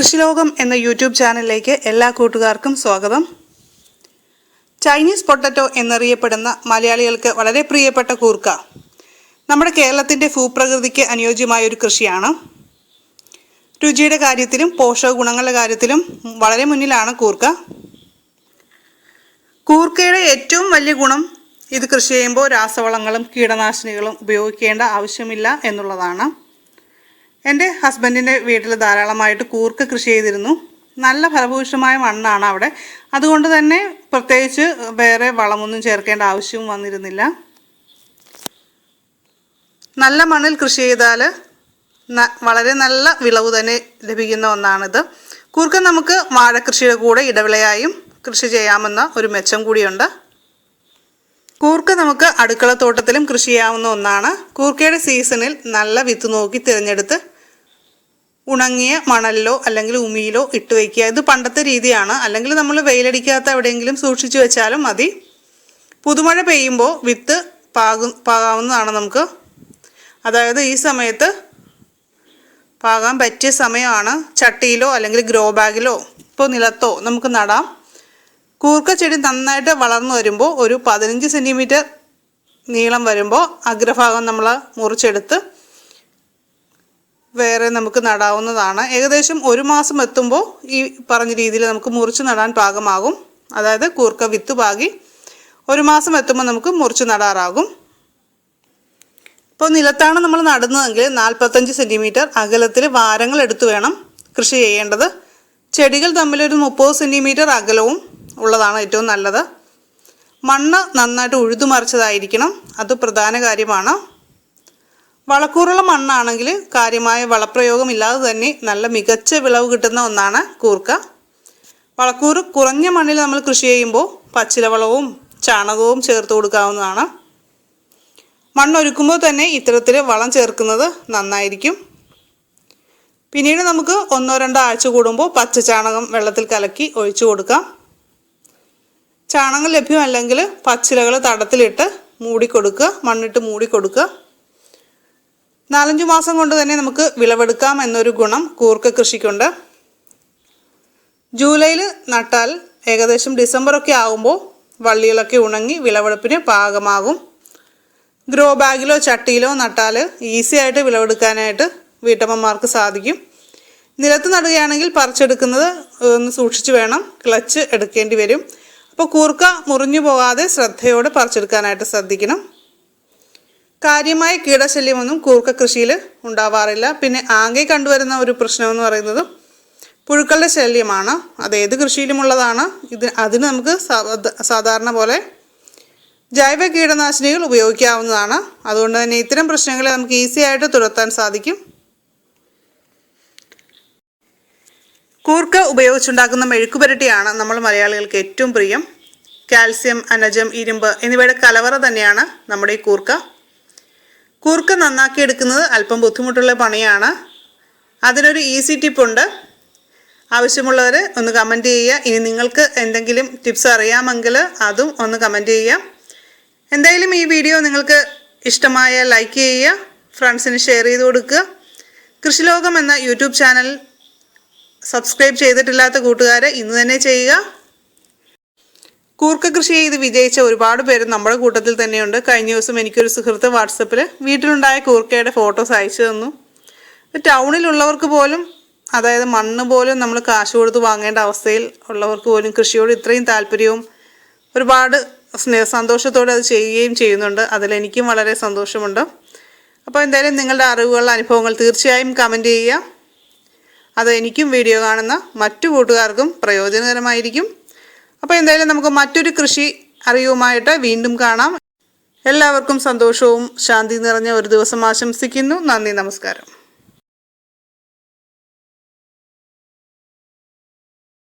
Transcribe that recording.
കൃഷിലോകം എന്ന യൂട്യൂബ് ചാനലിലേക്ക് എല്ലാ കൂട്ടുകാർക്കും സ്വാഗതം. ചൈനീസ് പൊട്ടറ്റോ എന്നറിയപ്പെടുന്ന മലയാളികൾക്ക് വളരെ പ്രിയപ്പെട്ട കൂർക്ക. നമ്മുടെ കേരളത്തിന്റെ ഭൂപ്രകൃതിക്ക് അനുയോജ്യമായ ഒരു കൃഷിയാണ്. രുചിയുടെ കാര്യത്തിലും പോഷക ഗുണങ്ങളുടെ കാര്യത്തിലും വളരെ മുന്നിലാണ് കൂർക്ക. കൂർക്കയുടെ ഏറ്റവും വലിയ ഗുണം ഇത് കൃഷി ചെയ്യുമ്പോൾ രാസവളങ്ങളും കീടനാശിനികളും ഉപയോഗിക്കേണ്ട ആവശ്യമില്ല എന്നുള്ളതാണ്. എന്റെ ഹസ്ബൻഡിന്റെ വീട്ടിൽ ധാരാളമായിട്ട് കൂർക്ക കൃഷി ചെയ്തിരുന്നു. നല്ല ഫലഭൂയിഷ്ടമായ മണ്ണാണ് അവിടെ. അതുകൊണ്ട് തന്നെ പ്രത്യേകിച്ച് വേറെ വളമൊന്നും ചേർക്കേണ്ട ആവശ്യവും വന്നിരുന്നില്ല. നല്ല മണ്ണിൽ കൃഷി ചെയ്താൽ വളരെ നല്ല വിളവ് തന്നെ ലഭിക്കുന്ന ഒന്നാണിത്. കൂർക്ക നമുക്ക് വാഴക്കൃഷിയുടെ കൂടെ ഇടവിളയായും കൃഷി ചെയ്യാമെന്ന ഒരു മെച്ചം കൂടിയുണ്ട്. കൂർക്ക നമുക്ക് അടുക്കളത്തോട്ടത്തിലും കൃഷി ചെയ്യാവുന്ന ഒന്നാണ്. കൂർക്കയുടെ സീസണിൽ നല്ല വിത്ത് നോക്കി തിരഞ്ഞെടുത്ത് ഉണങ്ങിയ മണലിലോ അല്ലെങ്കിൽ ഉമിയിലോ ഇട്ട് വയ്ക്കുക. ഇത് പണ്ടത്തെ രീതിയാണ്. അല്ലെങ്കിൽ നമ്മൾ വെയിലടിക്കാത്ത എവിടെയെങ്കിലും സൂക്ഷിച്ചു വെച്ചാലും മതി. പുതുമഴ പെയ്യുമ്പോൾ വിത്ത് പാകും പാകാവുന്നതാണ് നമുക്ക്. അതായത് ഈ സമയത്ത് പാകാൻ പറ്റിയ സമയമാണ് ചട്ടിയിലോ അല്ലെങ്കിൽ ഗ്രോ ബാഗിലോ ഇപ്പോൾ നിലത്തോ നമുക്ക് നടാം. കൂർക്ക ചെടി നന്നായിട്ട് വളർന്നു വരുമ്പോൾ ഒരു പതിനഞ്ച് സെന്റിമീറ്റർ നീളം വരുമ്പോൾ അഗ്രഭാഗം നമ്മൾ മുറിച്ചെടുത്ത് വേറെ നമുക്ക് നടാവുന്നതാണ്. ഏകദേശം ഒരു മാസം എത്തുമ്പോൾ ഈ പറഞ്ഞ രീതിയിൽ നമുക്ക് മുറിച്ച് നടാൻ പാകമാകും. അതായത് കൂർക്ക വിത്ത് പാകി ഒരു മാസം എത്തുമ്പോൾ നമുക്ക് മുറിച്ച് നടാറാകും. ഇപ്പോൾ നിലത്താണ് നമ്മൾ നടുന്നതെങ്കിൽ നാൽപ്പത്തഞ്ച് സെന്റിമീറ്റർ അകലത്തിൽ വാരങ്ങൾ എടുത്തു വേണം കൃഷി ചെയ്യേണ്ടത്. ചെടികൾ തമ്മിൽ ഒരു മുപ്പത് സെന്റിമീറ്റർ അകലവും ഉള്ളതാണ് ഏറ്റവും നല്ലത്. മണ്ണ് നന്നായിട്ട് ഉഴുതുമറിച്ചതായിരിക്കണം അത് പ്രധാന കാര്യമാണ്. വളക്കൂറുള്ള മണ്ണാണെങ്കിൽ കാര്യമായ വളപ്രയോഗമില്ലാതെ തന്നെ നല്ല മികച്ച വിളവ് കിട്ടുന്ന ഒന്നാണ് കൂർക്ക. വളക്കൂറ് കുറഞ്ഞ മണ്ണിൽ നമ്മൾ കൃഷി ചെയ്യുമ്പോൾ പച്ചിലവളവും ചാണകവും ചേർത്ത് കൊടുക്കാവുന്നതാണ്. മണ്ണൊരുക്കുമ്പോൾ തന്നെ ഇത്തരത്തിൽ വളം ചേർക്കുന്നത് നന്നായിരിക്കും. പിന്നീട് നമുക്ക് ഒന്നോ രണ്ടോ ആഴ്ച കൂടുമ്പോൾ പച്ച ചാണകം വെള്ളത്തിൽ കലക്കി ഒഴിച്ചു കൊടുക്കാം. ചാണകം ലഭ്യമല്ലെങ്കിൽ പച്ചിലകൾ തടത്തിലിട്ട് മൂടിക്കൊടുക്കുക മണ്ണിട്ട് മൂടിക്കൊടുക്കുക. നാലഞ്ച് മാസം കൊണ്ട് തന്നെ നമുക്ക് വിളവെടുക്കാം എന്നൊരു ഗുണം കൂർക്ക കൃഷിക്കുണ്ട്. ജൂലൈയിൽ നട്ടാൽ ഏകദേശം ഡിസംബറൊക്കെ ആകുമ്പോൾ വള്ളികളൊക്കെ ഉണങ്ങി വിളവെടുപ്പിന് പാകമാകും. ഗ്രോ ബാഗിലോ ചട്ടിയിലോ നട്ടാൽ ഈസി ആയിട്ട് വിളവെടുക്കാനായിട്ട് വീട്ടമ്മമാർക്ക് സാധിക്കും. നിലത്ത് നടുകയാണെങ്കിൽ പറിച്ചെടുക്കുന്നത് ഒന്ന് സൂക്ഷിച്ച് വേണം ക്ലച്ച് എടുക്കേണ്ടി വരും. അപ്പോൾ കൂർക്ക മുറിഞ്ഞു പോകാതെ ശ്രദ്ധയോടെ പറിച്ചെടുക്കാനായിട്ട് ശ്രദ്ധിക്കണം. കാര്യമായ കീടശല്യമൊന്നും കൂർക്ക കൃഷിയിൽ ഉണ്ടാവാറില്ല. പിന്നെ ആകെ കണ്ടുവരുന്ന ഒരു പ്രശ്നമെന്ന് പറയുന്നത് പുഴുക്കളുടെ ശല്യമാണ്. അത് ഏത് കൃഷിയിലുമുള്ളതാണ്. ഇത് അതിന് നമുക്ക് സാധാരണ പോലെ ജൈവ കീടനാശിനികൾ ഉപയോഗിക്കാവുന്നതാണ്. അതുകൊണ്ട് തന്നെ ഇത്തരം പ്രശ്നങ്ങളെ നമുക്ക് ഈസി ആയിട്ട് തുരത്താൻ സാധിക്കും. കൂർക്ക ഉപയോഗിച്ചുണ്ടാക്കുന്ന മെഴുക്കുപുരട്ടിയാണ് നമ്മൾ മലയാളികൾക്ക് ഏറ്റവും പ്രിയം. കാൽസ്യം അനജം ഇരുമ്പ് എന്നിവയുടെ കലവറ തന്നെയാണ് നമ്മുടെ ഈ കൂർക്ക. കൂർക്ക നന്നാക്കി എടുക്കുന്നത് അല്പം ബുദ്ധിമുട്ടുള്ള പണിയാണ്. അതിനൊരു ഈസി ടിപ്പുണ്ട് ആവശ്യമുള്ളവർ ഒന്ന് കമന്റ് ചെയ്യുക. ഇനി നിങ്ങൾക്ക് എന്തെങ്കിലും ടിപ്സ് അറിയാമെങ്കിൽ അതും ഒന്ന് കമന്റ് ചെയ്യാം എന്തായാലും ഈ വീഡിയോ നിങ്ങൾക്ക് ഇഷ്ടമായ ലൈക്ക് ചെയ്യുക. ഫ്രണ്ട്സിന് ഷെയർ ചെയ്ത് കൊടുക്കുക. കൃഷിലോകം എന്ന യൂട്യൂബ് ചാനൽ സബ്സ്ക്രൈബ് ചെയ്തിട്ടില്ലാത്ത കൂട്ടുകാരെ ഇന്ന് തന്നെ ചെയ്യുക. കൂർക്ക കൃഷി ചെയ്ത് വിജയിച്ച ഒരുപാട് പേര് നമ്മുടെ കൂട്ടത്തിൽ തന്നെയുണ്ട്. കഴിഞ്ഞ ദിവസം എനിക്കൊരു സുഹൃത്ത് വാട്സപ്പിൽ വീട്ടിലുണ്ടായ കൂർക്കയുടെ ഫോട്ടോസ് അയച്ചു തന്നു. ടൗണിലുള്ളവർക്ക് പോലും അതായത് മണ്ണ് പോലും നമ്മൾ കാശ് കൊടുത്ത് വാങ്ങേണ്ട അവസ്ഥയിൽ ഉള്ളവർക്ക് പോലും കൃഷിയോട് ഇത്രയും താല്പര്യവും ഒരുപാട് സ്നേഹ സന്തോഷത്തോടെ അത് ചെയ്യുകയും ചെയ്യുന്നുണ്ട്. അതിലെനിക്കും വളരെ സന്തോഷമുണ്ട്. അപ്പോൾ എന്തായാലും നിങ്ങളുടെ അറിവുകൾ അനുഭവങ്ങൾ തീർച്ചയായും കമന്റ് ചെയ്യുക. അത് എനിക്കും വീഡിയോ കാണുന്ന മറ്റു കൂട്ടുകാർക്കും പ്രയോജനകരമായിരിക്കും. അപ്പോൾ എന്തായാലും നമുക്ക് മറ്റൊരു കൃഷി അറിവുമായിട്ട് വീണ്ടും കാണാം. എല്ലാവർക്കും സന്തോഷവും ശാന്തി നിറഞ്ഞ ഒരു ദിവസം ആശംസിക്കുന്നു. നന്ദി നമസ്കാരം.